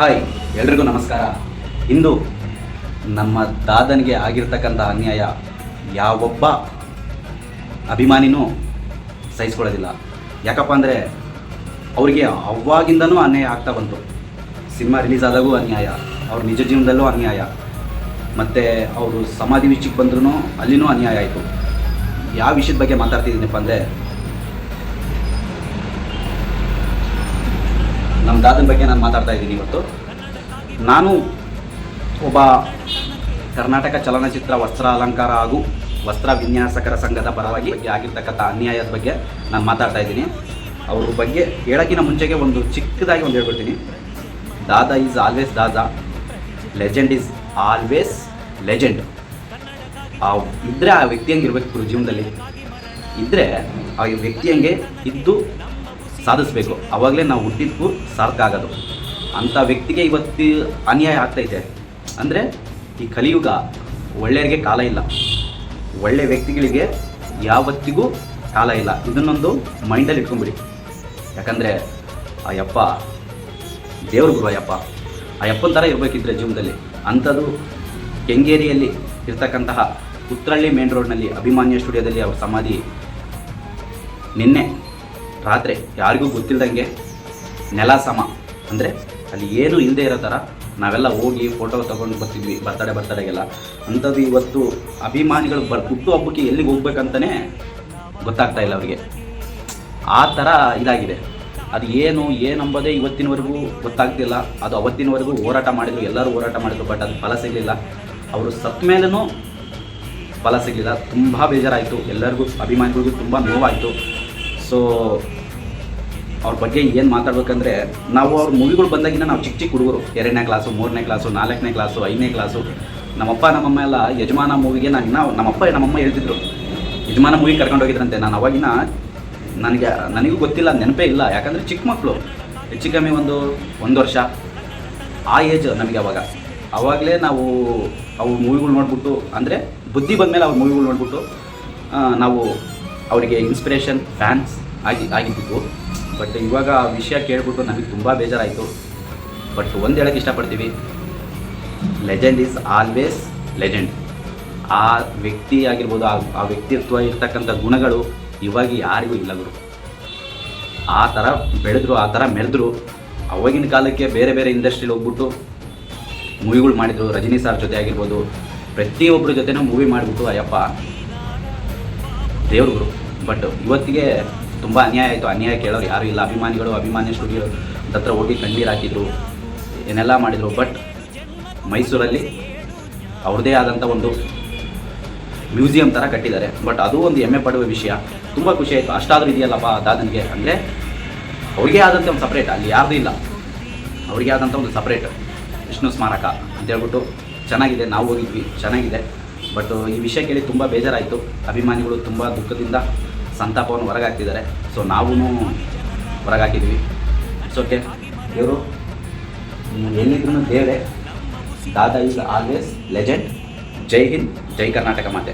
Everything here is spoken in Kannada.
ಹಾಯ್, ಎಲ್ರಿಗೂ ನಮಸ್ಕಾರ. ಇಂದು ನಮ್ಮ ದಾದನಿಗೆ ಆಗಿರ್ತಕ್ಕಂಥ ಅನ್ಯಾಯ ಯಾವೊಬ್ಬ ಅಭಿಮಾನಿನೂ ಸಹಿಸ್ಕೊಳ್ಳೋದಿಲ್ಲ. ಯಾಕಪ್ಪ ಅಂದರೆ ಅವರಿಗೆ ಅವಾಗಿಂದನೂ ಅನ್ಯಾಯ ಆಗ್ತಾ ಬಂತು. ಸಿನಿಮಾ ರಿಲೀಸ್ ಆದಾಗೂ ಅನ್ಯಾಯ, ಅವ್ರ ನಿಜ ಜೀವನದಲ್ಲೂ ಅನ್ಯಾಯ, ಮತ್ತು ಅವರು ಸಮಾಧಿ ವಿಷಯಕ್ಕೆ ಬಂದ್ರೂ ಅಲ್ಲಿನೂ ಅನ್ಯಾಯ ಆಯಿತು. ಯಾವ ವಿಷಯದ ಬಗ್ಗೆ ಮಾತಾಡ್ತಿದ್ದೀನಪ್ಪ ಅಂದರೆ ನಮ್ಮ ದಾದನ ಬಗ್ಗೆ ನಾನು ಮಾತಾಡ್ತಾ ಇದ್ದೀನಿ ಇವತ್ತು. ನಾನು ಒಬ್ಬ ಕರ್ನಾಟಕ ಚಲನಚಿತ್ರ ವಸ್ತ್ರ ಅಲಂಕಾರ ಹಾಗೂ ವಸ್ತ್ರ ವಿನ್ಯಾಸಕರ ಸಂಘದ ಪರವಾಗಿ ಆಗಿರ್ತಕ್ಕಂಥ ಅನ್ಯಾಯದ ಬಗ್ಗೆ ನಾನು ಮಾತಾಡ್ತಾ ಇದ್ದೀನಿ. ಅವ್ರ ಬಗ್ಗೆ ಹೇಳೋಕ್ಕಿಂತ ಮುಂಚೆಗೆ ಒಂದು ಚಿಕ್ಕದಾಗಿ ಒಂದು ಹೇಳ್ಬಿಡ್ತೀನಿ Dada is always Dada, legend is always legend. ಆ ಇದ್ದರೆ ಆ ವ್ಯಕ್ತಿ ಹಂಗೆ ಇರಬೇಕು ಜೀವನದಲ್ಲಿ. ಇದ್ದರೆ ಆ ವ್ಯಕ್ತಿ ಹಂಗೆ ಇದ್ದು ಸಾಧಿಸ್ಬೇಕು. ಅವಾಗಲೇ ನಾವು ಹುಟ್ಟಿದ್ದಕ್ಕೂ ಸಾರ್ಥಕ ಆಗೋದು ಅಂಥ ವ್ಯಕ್ತಿಗೆ ಇವತ್ತು ಅನ್ಯಾಯ ಆಗ್ತೈತೆ ಅಂದರೆ ಈ ಕಲಿಯುಗ ಒಳ್ಳೆಯವರಿಗೆ ಕಾಲ ಇಲ್ಲ. ಒಳ್ಳೆ ವ್ಯಕ್ತಿಗಳಿಗೆ ಯಾವತ್ತಿಗೂ ಕಾಲ ಇಲ್ಲ. ಇದನ್ನೊಂದು ಮೈಂಡಲ್ಲಿ ಇಟ್ಕೊಂಬಿಡಿ ಯಾಕಂದರೆ ಆ ಯಪ್ಪ ದೇವ್ರ ಗುರು ಅಯ್ಯಪ್ಪ. ಆ ಯಪ್ಪನ ಥರ ಇರಬೇಕಿದ್ರೆ ಜೀವನದಲ್ಲಿ. ಅಂಥದ್ದು ಕೆಂಗೇರಿಯಲ್ಲಿ ಇರ್ತಕ್ಕಂತಹ ಉತ್ತರಳ್ಳಿ ಮೇನ್ ರೋಡ್ನಲ್ಲಿ ಅಭಿಮಾನ್ಯ ಸ್ಟುಡಿಯೋದಲ್ಲಿ ಅವ್ರ ಸಮಾಧಿ ನಿನ್ನೆ. ರಾತ್ರಿ ಯಾರಿಗೂ ಗೊತ್ತಿಲ್ಲದಂಗೆ ನೆಲ ಸಮ. ಅಂದರೆ ಅಲ್ಲಿ ಏನು ಇಲ್ಲದೆ ಇರೋ ಥರ ನಾವೆಲ್ಲ ಹೋಗಿ ಫೋಟೋ ತೊಗೊಂಡು ಬರ್ತಿದ್ವಿ, ಬರ್ತಡೆ ಬರ್ತಡೆಗೆಲ್ಲ. ಅಂಥದ್ದು ಇವತ್ತು ಅಭಿಮಾನಿಗಳು ಬರ್, ಹುಟ್ಟು ಹಬ್ಬಕ್ಕೆ ಎಲ್ಲಿಗೆ ಹೋಗ್ಬೇಕಂತಲೇ ಗೊತ್ತಾಗ್ತಾ ಇಲ್ಲ ಅವರಿಗೆ. ಆ ಥರ ಇದಾಗಿದೆ. ಅದು ಏನು ಏನಂಬೋದೇ ಇವತ್ತಿನವರೆಗೂ ಗೊತ್ತಾಗ್ತಿಲ್ಲ. ಅದು ಅವತ್ತಿನವರೆಗೂ ಹೋರಾಟ ಮಾಡಿದ್ರು, ಎಲ್ಲರೂ ಹೋರಾಟ ಮಾಡಿದ್ರು, ಬಟ್ ಅದು ಫಲ ಸಿಗಲಿಲ್ಲ. ಅವರು ಸತ್ತ ಮೇಲೂ ಫಲ ಸಿಗಲಿಲ್ಲ. ತುಂಬ ಬೇಜಾರಾಯಿತು. ಎಲ್ಲರಿಗೂ, ಅಭಿಮಾನಿಗಳಿಗೂ ತುಂಬ ನೋವಾಯಿತು. ಸೊ ಅವ್ರ ಬಗ್ಗೆ ಏನು ಮಾತಾಡ್ಬೇಕಂದ್ರೆ, ನಾವು ಅವ್ರ ಮೂವಿಗಳು ಬಂದಾಗಿನ ನಾವು ಚಿಕ್ಕ ಚಿಕ್ಕ ಹುಡುಗರು. ಎರಡನೇ ಕ್ಲಾಸು ಮೂರನೇ ಕ್ಲಾಸು ನಾಲ್ಕನೇ ಕ್ಲಾಸು ಐದನೇ ಕ್ಲಾಸು ನಮ್ಮಪ್ಪ, ನಮ್ಮಮ್ಮ ಎಲ್ಲ ಯಜಮಾನ ಮೂವಿಗೆ ನಾನು ಇನ್ನೂ ನಮ್ಮಪ್ಪ, ನಮ್ಮಮ್ಮ ಹೇಳ್ತಿದ್ರು. ಯಜಮಾನ ಮೂವಿ ಕರ್ಕೊಂಡು ಹೋಗಿದ್ರಂತೆ. ನಾನು ಅವಾಗಿನ ನನಗೆ, ನನಗೂ ಗೊತ್ತಿಲ್ಲ, ನೆನಪೇ ಇಲ್ಲ. ಯಾಕಂದರೆ ಚಿಕ್ಕ ಮಕ್ಕಳು ಹೆಚ್ಚು ಕಮ್ಮಿ ಒಂದು ಒಂದು ವರ್ಷ. ಆ ಏಜ್ ನಮಗೆ ಅವಾಗ. ಅವಾಗಲೇ ನಾವು ಅವ್ರ ಮೂವಿಗಳು ನೋಡ್ಬಿಟ್ಟು, ಅಂದರೆ ಬುದ್ಧಿ ಬಂದಮೇಲೆ ಅವ್ರ ಮೂವಿಗಳು ನೋಡ್ಬಿಟ್ಟು ನಾವು ಅವರಿಗೆ ಇನ್ಸ್ಪಿರೇಷನ್ ಫ್ಯಾನ್ಸ್ ಆಗಿ, ಆಗಿದ್ದಿತ್ತು. ಬಟ್ ಇವಾಗ ಆ ವಿಷಯ ಕೇಳ್ಬಿಟ್ಟು ನನಗೆ ತುಂಬ ಬೇಜಾರಾಯಿತು. ಬಟ್ ಒಂದು ಹೇಳೋಕ್ಕೆ ಇಷ್ಟಪಡ್ತೀವಿ. ಲೆಜೆಂಡ್ ಈಸ್ ಆಲ್ವೇಸ್ ಲೆಜೆಂಡ್ ಆ ವ್ಯಕ್ತಿ ಆಗಿರ್ಬೋದು, ಆ ಆ ವ್ಯಕ್ತಿತ್ವ ಇರ್ತಕ್ಕಂಥ ಗುಣಗಳು ಇವಾಗ ಯಾರಿಗೂ ಇಲ್ಲ ಗುರು. ಆ ಥರ ಬೆಳೆದ್ರು, ಆ ಥರ ಮೆರೆದ್ರು, ಅವಾಗಿನ ಕಾಲಕ್ಕೆ ಬೇರೆ ಬೇರೆ ಇಂಡಸ್ಟ್ರಿಲಿ ಹೋಗ್ಬಿಟ್ಟು ಮೂವಿಗಳು ಮಾಡಿದರು. ರಜನಿ ಸಾರ್ ಜೊತೆ ಆಗಿರ್ಬೋದು ಪ್ರತಿಯೊಬ್ಬರ ಜೊತೆನೂ ಮೂವಿ ಮಾಡಿಬಿಟ್ಟು, ಅಯ್ಯಪ್ಪ ದೇವ್ರುಗಳು ಬಟ್ ಇವತ್ತಿಗೆ ತುಂಬ ಅನ್ಯಾಯ ಆಯಿತು. ಅನ್ಯಾಯ ಕೇಳೋರು ಯಾರೂ ಇಲ್ಲ. ಅಭಿಮಾನಿಗಳು, ಅಭಿಮಾನಿ ಸ್ಟುಡಿಯೋ ಹತ್ರ ಹೋಗಿ ಕಣ್ಣೀರು ಹಾಕಿದ್ರು, ಏನೆಲ್ಲ ಮಾಡಿದರು. ಬಟ್ ಮೈಸೂರಲ್ಲಿ ಅವ್ರದ್ದೇ ಆದಂಥ ಒಂದು ಮ್ಯೂಸಿಯಂ ಥರ ಕಟ್ಟಿದ್ದಾರೆ. ಬಟ್ ಅದು ಒಂದು ಹೆಮ್ಮೆ ಪಡುವ ವಿಷಯ. ತುಂಬ ಖುಷಿ ಆಯಿತು. ಅಷ್ಟಾದರೂ ಇದೆಯಲ್ಲಪ್ಪ ದಾದನಿಗೆ? ಅಂದರೆ ಅವ್ರಿಗೆ ಆದಂಥ ಒಂದು ಸಪ್ರೇಟ್ ಅಲ್ಲಿ ಯಾರ್ದು ಇಲ್ಲ. ಅವ್ರಿಗೆ ಆದಂಥ ಒಂದು ಸಪ್ರೇಟ್ ವಿಷ್ಣು ಸ್ಮಾರಕ ಅಂತ ಹೇಳ್ಬಿಟ್ಟು ಚೆನ್ನಾಗಿದೆ. ನಾವು ಹೋಗಿದ್ವಿ. ಚೆನ್ನಾಗಿದೆ. ಬಟ್ ಈ ವಿಷಯ ಕೇಳಿ ತುಂಬ ಬೇಜಾರಾಯಿತು. ಅಭಿಮಾನಿಗಳು ತುಂಬ ದುಃಖದಿಂದ ಸಂತಾಪವನ್ನು ಹೊರಗಾಕ್ತಿದ್ದಾರೆ ಸೊ ನಾವೂ ಹೊರಗಾಕಿದ್ವಿ ಇಟ್ಸ್ ಓಕೆ ಇವರು ಎಲ್ಲಿದ್ರು ದೇವರೇ. Dada is always legend. Jai Hind, Jai Karnataka ಮಾತೆ.